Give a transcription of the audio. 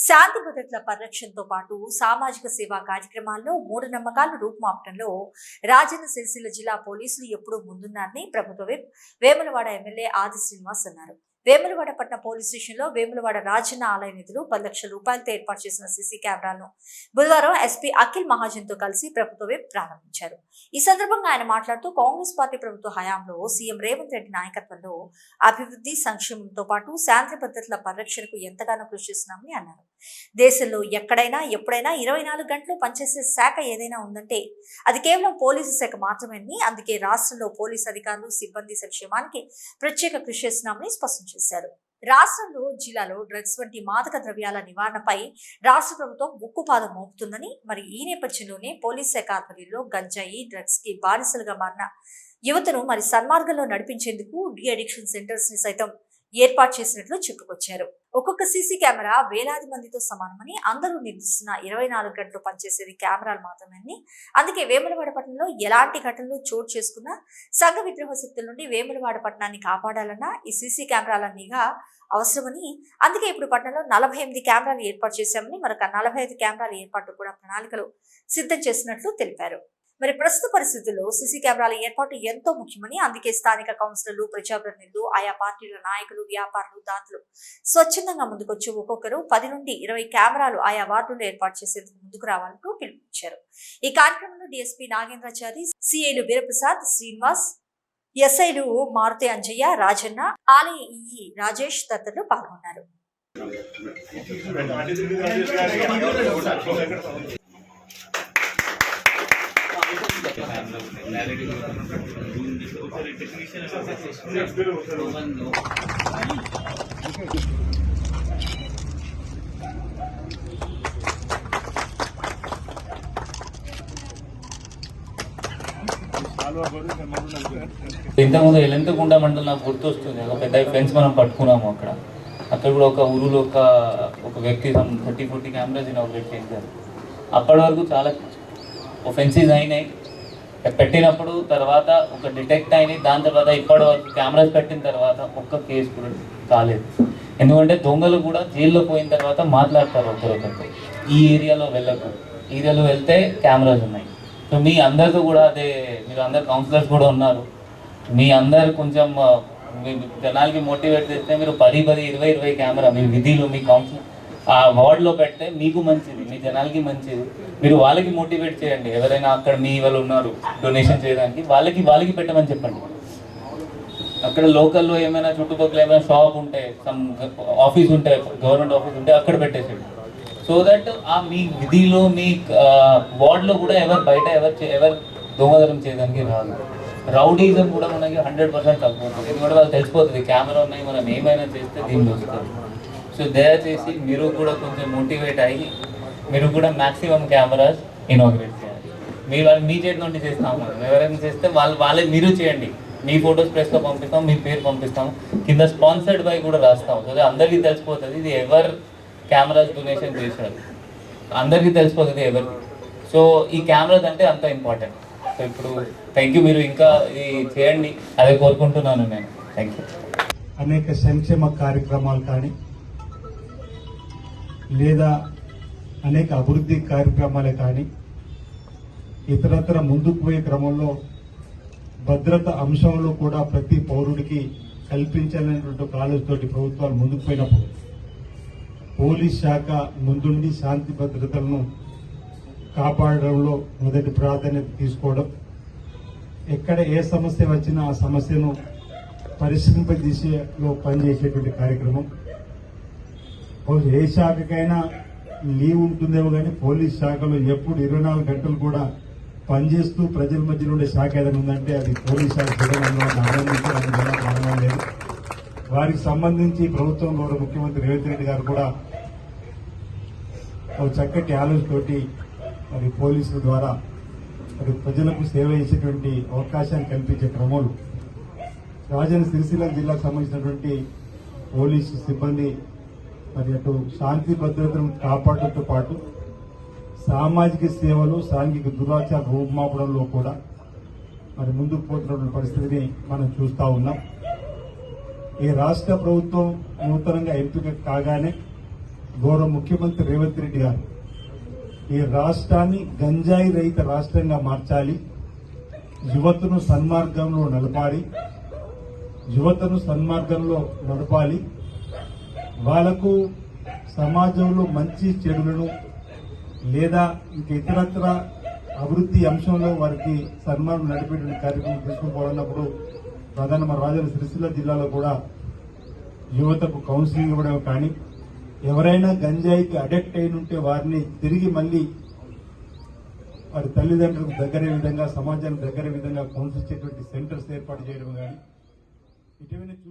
శాంతి భద్రతల పరిరక్షణతో పాటు సామాజిక సేవా కార్యక్రమాల్లో మూఢనమ్మకాలు రూపుమాపటంలో రాజన్న సిరిసిల్ల జిల్లా పోలీసులు ఎప్పుడూ ముందున్నారని ప్రభుత్వ విప్ వేములవాడ ఎమ్మెల్యే ఆది శ్రీనివాస్ అన్నారు. వేములవాడ పట్టణ పోలీస్ స్టేషన్లో వేములవాడ రాజన్న ఆలయ నిధులు పది లక్షల రూపాయలతో ఏర్పాటు చేసిన సీసీ కెమెరాలను బుధవారం ఎస్పీ అఖిల్ మహాజన్తో కలిసి ప్రభుత్వమే ప్రారంభించారు. ఈ సందర్భంగా ఆయన మాట్లాడుతూ కాంగ్రెస్ పార్టీ ప్రభుత్వ హయాంలో సీఎం రేవంత్ రెడ్డి నాయకత్వంలో అభివృద్ధి సంక్షేమంతో పాటు శాంతి భద్రతల పరిరక్షణకు ఎంతగానో కృషి చేస్తున్నామని అన్నారు. దేశంలో ఎక్కడైనా ఎప్పుడైనా ఇరవై నాలుగు గంటలు పనిచేసే శాఖ ఏదైనా ఉందంటే అది కేవలం పోలీసు శాఖ మాత్రమేనని అందుకే రాష్ట్రంలో పోలీసు అధికారులు సిబ్బంది సంక్షేమానికి ప్రత్యేక కృషి చేస్తున్నామని స్పష్టం చేశారు. రాష్ట్రంలో జిల్లాలో డ్రగ్స్ వంటి మాదక ద్రవ్యాల నివారణపై రాష్ట్ర ప్రభుత్వం ఉక్కుపాదం మోపుతుందని మరి ఈ నేపథ్యంలోనే పోలీస్ శాఖ ఆధ్వర్యంలో గంజాయి డ్రగ్స్కి బానిసలుగా మారిన యువతను మరి సన్మార్గంలో నడిపించేందుకు డి అడిక్షన్ సెంటర్స్ని సైతం ఏర్పాటు చేసినట్లు చెప్పుకొచ్చారు. ఒక్కొక్క సీసీ కెమెరా వేలాది మందితో సమానమని అందరూ నిర్మిస్తున్న ఇరవై నాలుగు గంటలు పనిచేసేది కెమెరాలు మాత్రమేనని అందుకే వేములవాడ పట్టణంలో ఎలాంటి ఘటనలు చోటు చేసుకున్నా సంఘ విద్రోహ శక్తుల నుండి వేములవాడ పట్టణాన్ని కాపాడాలన్నా ఈ సీసీ కెమెరాల నిఘా అవసరమని అందుకే ఇప్పుడు పట్టణంలో నలభై ఎనిమిది కెమెరాలు ఏర్పాటు చేశామని మరొక నలభై ఐదు కెమెరాల ఏర్పాటు కూడా ప్రణాళికలు సిద్ధం చేసినట్లు తెలిపారు. మరి ప్రస్తుత పరిస్థితుల్లో సీసీ కెమెరాల ఏర్పాటు ఎంతో ముఖ్యమని అందుకే స్థానిక కౌన్సిలర్లు ప్రజాప్రతినిధులు ఆయా పార్టీల నాయకులు వ్యాపారులు దాతలు స్వచ్ఛందంగా ముందుకొచ్చి ఒక్కొక్కరు పది నుండి ఇరవై కెమెరాలు ఆయా వార్డుల్లో ఏర్పాటు చేసేందుకు ముందుకు రావాలంటూ పిలుపునిచ్చారు. ఈ కార్యక్రమంలో డిఎస్పీ నాగేంద్రాచారి సిఐలు వీరప్రసాద్ శ్రీనివాస్ ఎస్ఐలు మారుతి అంజయ్య రాజన్న ఆలయ ఈఈ రాజేష్ తదితరులు పాల్గొన్నారు. ఇంతకుముందు ఎలెంతకుండా మండలం నాకు గుర్తొస్తుంది. ఒక పెద్ద ఫ్రెండ్స్ మనం పట్టుకున్నాము అక్కడ. అక్కడ కూడా ఒక ఊరులో ఒక ఒక వ్యక్తి థర్టీ ఫోర్టీ కెమెరాస్ ఇనాగ్రేట్ చేశారు. అప్పటి వరకు చాలా ఒఫెన్సీస్ అయినాయి. పెట్టినప్పుడు తర్వాత ఒక డిటెక్ట్ అయినాయి దాని తర్వాత ఇప్పటి వరకు కెమెరాస్ పెట్టిన తర్వాత ఒక్క కేసు కూడా కాలేదు. ఎందుకంటే దొంగలు కూడా జైల్లో పోయిన తర్వాత మాట్లాడతారు ఒకరొకరికి ఈ ఏరియాలో వెళ్ళకు ఏరియాలో వెళ్తే కెమెరాస్ ఉన్నాయి. సో మీ అందరితో కూడా అదే మీరు అందరు కౌన్సిలర్స్ కూడా ఉన్నారు. మీ అందరు కొంచెం మీ జనాలకి మోటివేట్ చేస్తే మీరు పది పది ఇరవై ఇరవై కెమెరా మీ విధిలో మీ కౌన్సిల్ ఆ వార్డ్లో పెడితే మీకు మంచిది మీ జనాలకి మంచిది. మీరు వాళ్ళకి మోటివేట్ చేయండి. ఎవరైనా అక్కడ మీ వాళ్ళు ఉన్నారు డొనేషన్ చేయడానికి వాళ్ళకి వాళ్ళకి పెట్టమని చెప్పండి. అక్కడ లోకల్లో ఏమైనా చుట్టుపక్కల ఏమైనా షాప్ ఉంటే సమ్ ఆఫీస్ ఉంటే గవర్నమెంట్ ఆఫీస్ ఉంటే అక్కడ పెట్టేసేయండి. సో దట్ ఆ మీ విధిలో మీ వార్డ్లో కూడా ఎవరు బయట ఎవరు ఎవరు దొంగతనం చేయడానికి రాదు. రౌడీజం కూడా మనకి హండ్రెడ్ పర్సెంట్ తగ్గిపోతుంది ఎందుకంటే వాళ్ళు తెలిసిపోతుంది కెమెరా ఉన్నాయి మనం ఏమైనా చేస్తే దీన్ని వస్తుంది సో దయచేసి మీరు కూడా కొంచెం మోటివేట్ అయ్యి మీరు కూడా మాక్సిమం కెమెరాస్ ఇనాగ్రేట్ చేయాలి. మీరు వాళ్ళు మీ చేతి నుండి చేస్తాం మనం. ఎవరైనా చేస్తే వాళ్ళు వాళ్ళే మీరు చేయండి. మీ ఫొటోస్ ప్రెస్లో పంపిస్తాం మీ పేరు పంపిస్తాం. కింద స్పాన్సర్డ్ బై కూడా రాస్తాం. సో అందరికీ తెలిసిపోతుంది. ఇది ఎవరు కెమెరాస్ డొనేషన్ చేశారు? అందరికీ తెలిసిపోతుంది ఎవరు? సో ఈ కెమెరాస్ అంటే అంత ఇంపార్టెంట్ సో ఇప్పుడు థ్యాంక్ యూ మీరు ఇంకా ఇది చేయండి. అదే కోరుకుంటున్నాను నేను. థ్యాంక్ యూ అనేక సంక్షేమ కార్యక్రమాలు కానీ లేదా అనేక అభివృద్ధి కార్యక్రమాలే కానీ ఇతరత్ర ముందుకు పోయే క్రమంలో భద్రత అంశంలో కూడా ప్రతి పౌరుడికి కల్పించాలనేటువంటి ఒక ఆలోచనతోటి ప్రభుత్వాలు ముందుకు పోయినప్పుడు పోలీస్ శాఖ ముందుండి శాంతి భద్రతలను కాపాడడంలో మొదటి ప్రాధాన్యత తీసుకోవడం ఎక్కడ ఏ సమస్య వచ్చినా ఆ సమస్యను పరిష్కరింపజేసేలో పనిచేసేటువంటి కార్యక్రమం ఏ శాఖకైనా లీవ్ ఉంటుందేమో కానీ పోలీస్ శాఖలో ఎప్పుడు ఇరవై నాలుగు గంటలు కూడా పనిచేస్తూ ప్రజల మధ్యలో ఉండే శాఖ ఏదైనా ఉందంటే అది పోలీస్ శాఖ లేదు. వారికి సంబంధించి ప్రభుత్వం గౌరవ ముఖ్యమంత్రి రేవంత్ రెడ్డి గారు కూడా ఒక చక్కటి ఆలోచనతోటి మరి పోలీసుల ద్వారా మరి ప్రజలకు సేవ చేసేటువంటి అవకాశాన్ని కల్పించే క్రమంలో రాజన్న సిరిసిల్ల జిల్లాకు సంబంధించినటువంటి పోలీసు సిబ్బంది మరి అటు శాంతి భద్రతను కాపాడటంతో పాటు సామాజిక సేవలు సాంఘిక దురాచార రూపుమాపడంలో కూడా మరి ముందుకు పోతున్నటువంటి పరిస్థితిని మనం చూస్తా ఉన్నాం. ఈ రాష్ట్ర ప్రభుత్వం నూతనంగా ఎంపిక కాగానే గౌరవ ముఖ్యమంత్రి రేవంత్ రెడ్డి గారు ఈ రాష్ట్రాన్ని గంజాయి రహిత రాష్ట్రంగా మార్చాలి యువతను సన్మార్గంలో నడపాలి యువతను సన్మార్గంలో నడపాలి వాళ్ళకు సమాజంలో మంచి చెడులను లేదా ఇంక ఇతరత్ర అభివృద్ధి అంశంలో వారికి సన్మానం నడిపేటువంటి కార్యక్రమం తీసుకుపోవాలన్నప్పుడు ప్రధాన మన రాజన్న సిరిసిల్ల జిల్లాలో కూడా యువతకు కౌన్సిలింగ్ ఇవ్వడం కానీ ఎవరైనా గంజాయికి అడిక్ట్ అయిన ఉంటే వారిని తిరిగి మళ్ళీ వారి తల్లిదండ్రులకు దగ్గరే విధంగా సమాజానికి దగ్గరే విధంగా కౌన్సిల్ ఇచ్చేటువంటి సెంటర్స్ ఏర్పాటు చేయడం కానీ ఇటీవల చూసి